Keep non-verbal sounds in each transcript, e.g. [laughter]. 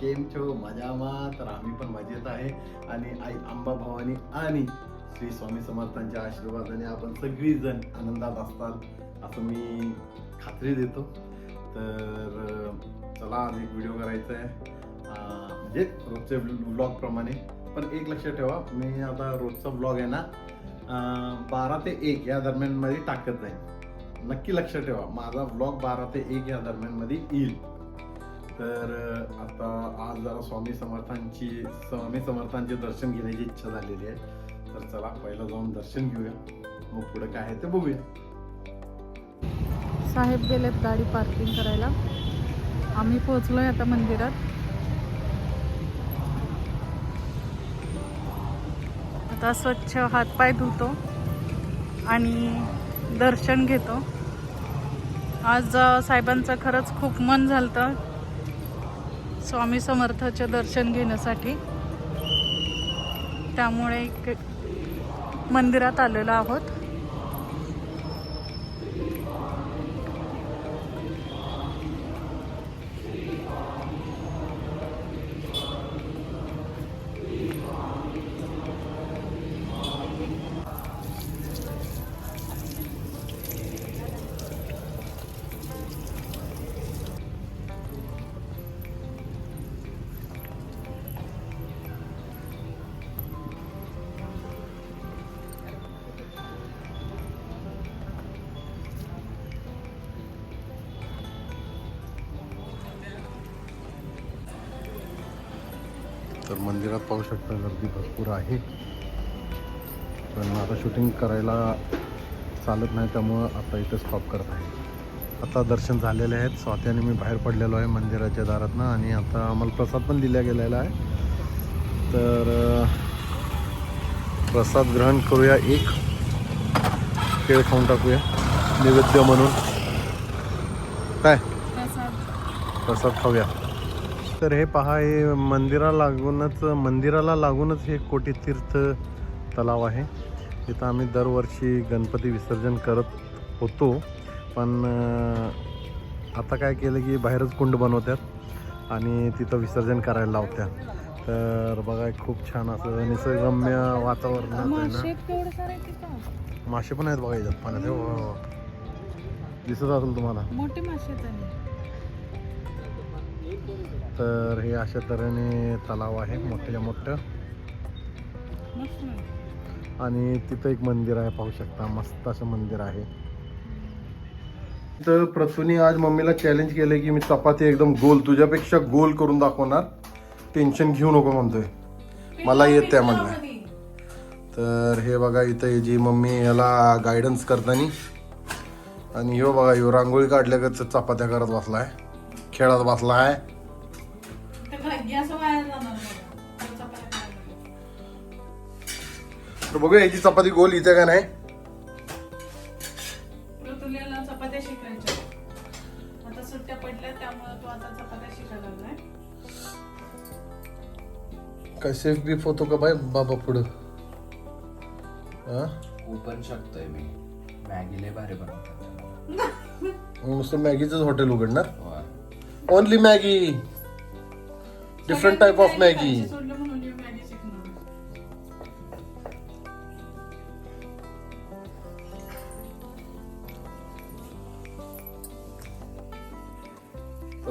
केम छो? मजामा तर आम्ही पण मजेत आहे. आणि आई अंबा भवानी आणि श्री स्वामी समर्थांच्या आशीर्वादाने आपण सगळीजण आनंदात असतात असं मी खात्री देतो. तर चला आज एक व्हिडिओ करायचा आहे म्हणजे रोजचे व्लॉग प्रमाणे. पण एक लक्षात ठेवा मी आता रोजचा व्लॉग आहे ना बारा ते एक या दरम्यानमध्ये टाकत जाईल नक्की लक्षात ठेवा माझा व्लॉग बारा ते एक या दरम्यानमध्ये येईल. तर आता आज जरा स्वामी समर्थांची स्वामी समर्थांचे दर्शन घेण्याची इच्छा झालेली आहे. तर चला पहिलं जाऊन दर्शन घेऊया. मग पुढे काय आहे ते बघूया. साहेब गेलेत गाडी पार्किंग करायला. आम्ही पोहोचलोय आता मंदिरात. आता स्वच्छ हातपाय धुतो आणि दर्शन घेतो. आज साहेबांचं खरंच खूप मन झालं स्वामी समर्थाचे दर्शन घेण्यासाठी. त्यामुळे एक मंदिरात आलेलो आहोत. तर मंदिरात पाहू शकता गर्दी भरपूर आहे. पण आता शूटिंग करायला चालत नाही त्यामुळं आता इथं स्टॉप करत आहे. आता दर्शन झालेले आहेत. स्वात्याने मी बाहेर पडलेलो आहे मंदिराच्या दारातनं आणि आता आम्हाला प्रसाद पण दिला गेलेला आहे. तर प्रसाद ग्रहण करूया एक. केळ खाऊन टाकूया. नैवेद्य म्हणून. काय? प्रसाद खाऊया. तर हे पहा हे मंदिराला लागूनच मंदिराला लागूनच हे कोटी तीर्थ तलाव आहे. इथं आम्ही दरवर्षी गणपती विसर्जन करत होतो. पण आता काय केलं की बाहेरच कुंड बनवतात आणि तिथं विसर्जन करायला लावतात. तर बघा खूप छान असं निसर्गरम्य वातावरणात आहे ना. मासे पण आहेत बघा याच्यात पाण्यात. हे बघा, बघा. दिसत असेल तुम्हाला? मोठे मासे तर हे अशा तऱ्हेने तलाव आहे मोठ्या. मोठं आणि तिथं एक मंदिर आहे पाहू शकता मस्त असं मंदिर आहे. तर प्रसूनी आज मम्मीला चॅलेंज केलंय की मी चपाती एकदम गोल तुझ्यापेक्षा गोल करून दाखवणार. टेन्शन घेऊ नको म्हणतोय. मला येत त्या म्हणलं तर हे बघा इथं जी मम्मी याला गायडन्स करतानी. आणि ह्यो बघा ह्यो रांगोळी काढल्यागत चपात्या करत बसलाय खेळत बसलाय. तर बघूया याची चपाती गोल इथे का नाही. ऋतुल्याला चपात्या शिकायच्या. आता सुट्ट्या पडल्या त्यामुळे तो आता चपात्या शिकायला लागलाय. काय सेफ बीफ होतो का बाय बाबा पुढं. हा? पण शकतोय मी. मॅगी लय भारी बनवतात मग नुसतं मॅगीचंच हॉटेल उघडणार. Only Maggi. Different type of Maggi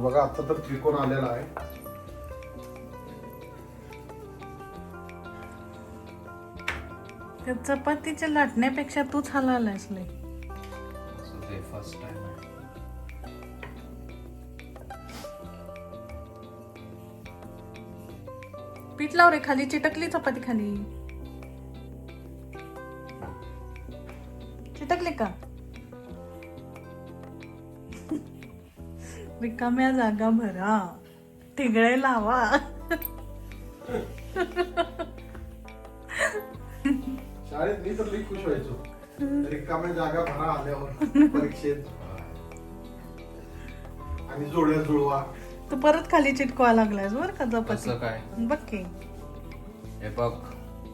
बघा आता तर त्रिकोण आलेला आहे. त्या चपातीच्या लाटण्यापेक्षा तूच हलालास लय. असं ते फर्स्ट टाइम आहे. पीठ लाव रे खाली चिटकली चपाती खाली. चिटकले का? रिकाम्या जागा भरा. तिगळे लावा. शाळेत मी तर लई खुश व्हायचो. रिकाम्या जागा भरा आल्यावर परीक्षेत आणि जोड्या जुळवा. तू परत खाली चिटकवा लागलायस बर का चपाती काय? बघ की. हे बघ.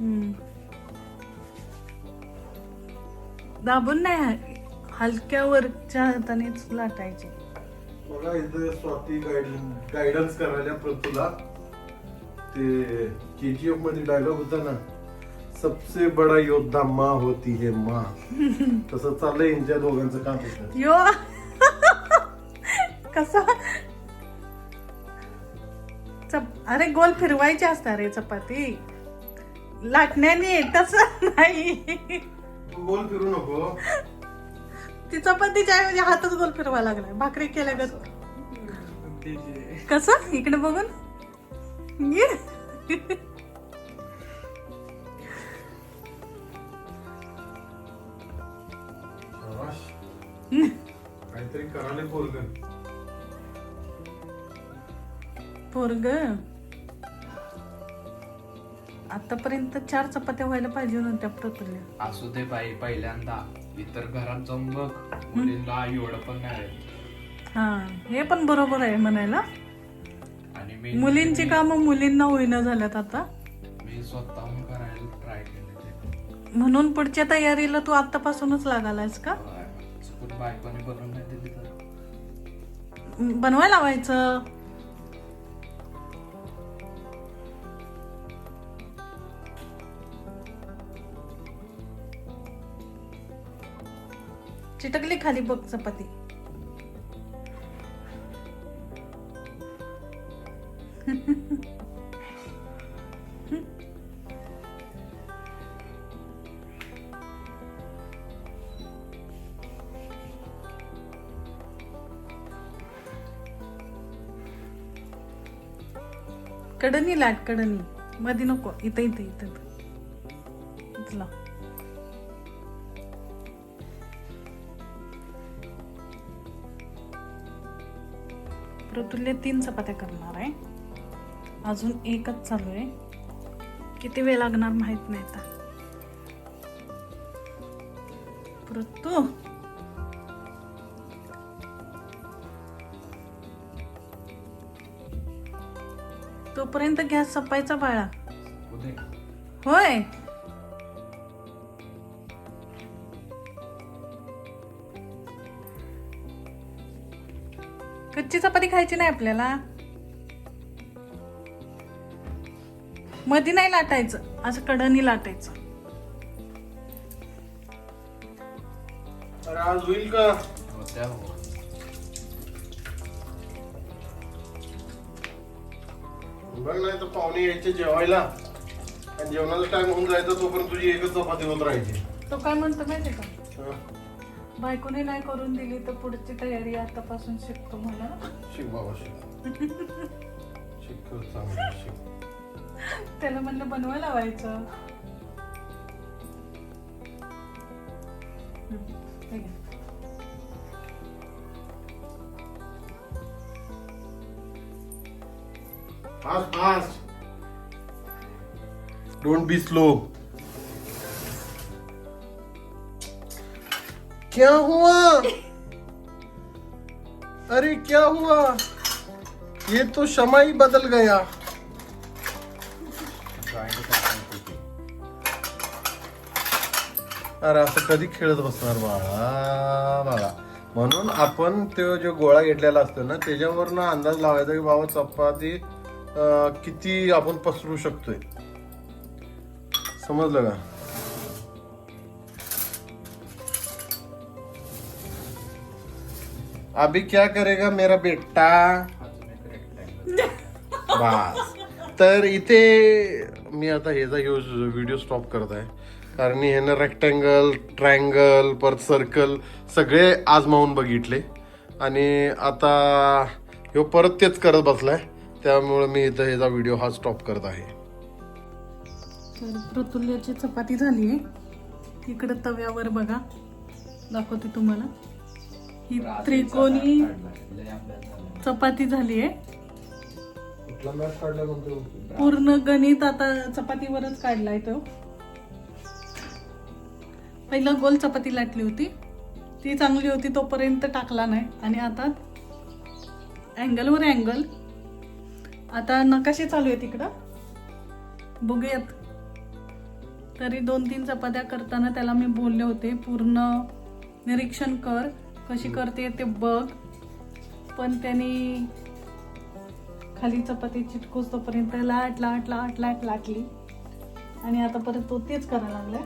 हम्म. दाबून नाही हलक्या वरच्या हातानेच लाटायचे. बघा इथं स्वाती गाईड गायडन्स करायला प्रतुला ते के जी एफमध्ये डायलॉग होता ना सबसे बडा योद्धा माँ होती है माँ. [laughs] तसं चाललंय यांच्या दोघांचं काम होतं यो. [laughs] कसा? चप अरे गोल फिरवायची असतात रे चपाती. लाटण्याने तस नाही. गोल फिरू नको. [laughs] ती चपातीच्या ऐवजी हातच गोल फिरवा लागलाय. भाकरी केल्या गत कसं? इकडे बघून? ये. शाबाश. काहीतरी करायला पोरग. पोरग? आतापर्यंत चार चपात्या व्हायला पाहिजे नव्हत्या प्रतुल्या असू दे बाई पहिल्यांदा. इतर जाऊन बघ. मुलींना एवढं पण नाही हा हे पण बरोबर आहे म्हणायला. आणि मी मुलींची कामं मुलींना होईना झाल्यात आता. मी स्वतःहून करायला ट्राय केले ते. म्हणून पुढच्या तयारीला तू आतापासूनच लागालायस का? चुकून बायकोने बनवून नाही दिली तर. बनवायला लावायचं? चिटकली खाली बघ चपाती. कडनी लाट कडनी. मध्ये नको. इथं इथं इथं इथला प्रतुल्य तीन चपात्या करणार आहे. अजून एकच चालू आहे. किती वेळ लागणार माहीत नाही आता. प्रतू तोपर्यंत गॅस सपायचा बाळा. होय. कच्ची चपाती खायची नाही आपल्याला. मध्ये नाही लाटायचं असं कडनी लाटायचं. अरे आज होईल का? होत्या हो. बघ नाही तर पाहुणे यायचे जेवायला. आणि जेवणाचा टाइम होऊन जायचा तोपर्यंत तुझी एकच चपाती होत राहायची. तो काय म्हणतो माहितीये का? हा. बायकोने नाही करून दिली तर पुढची तयारी आतापासून शिकतो मला. शिक बाबा शिक. शिक खरंच चांगलं शिक. त्याला म्हणलं बनवायला लावायचं. हम्म, हे घे. Fast fast. Don't be slow क्या हुआ? अरे क्या हुआ? ये तो क्षमा ही बदल गया। अरे असं कधी खेळत बसणार बाळा? बाळा. म्हणून आपण तो जो गोळा घेतलेला असतो ना त्याच्यावरनं अंदाज लावायचा की बाबा चपाती किती आपण पसरू शकतोय. समजलं का? अभी क्या करेगा मेरा बेटा? बस. तर इथे मी आता ह्याचा व्हिडिओ स्टॉप करत आहे. कारण ह्यानं रेक्टँगल ट्रँगल परत सर्कल सगळे आजमावून बघितले. आणि आता ह्यो परत तेच करत बसलाय. त्यामुळे मी इथं ह्याचा व्हिडिओ हा स्टॉप करत आहे. तर प्रतुल्याची चपाती झाली आहे इकडे तव्यावर बघा. दाखवते तुम्हाला. ही त्रिकोणी. चपाती झाली आहे. पूर्ण गणित आता चपातीवरच काढलाय तो. पहिलं गोल चपाती लाटली होती. ती चांगली होती तोपर्यंत टाकला नाही. आणि आता अँगलवर अँगल आता नकाशे चालू आहे तिकडं बघूयात. तरी दोन तीन चपात्या करताना त्याला मी बोलले होते पूर्ण निरीक्षण कर. कशी करते ते बघ. पण त्यांनी खाली चपाती चिटकूस तोपर्यंत लाट लाट लाट लाट लाटली आणि आता परत तो तेच करायला लागलाय.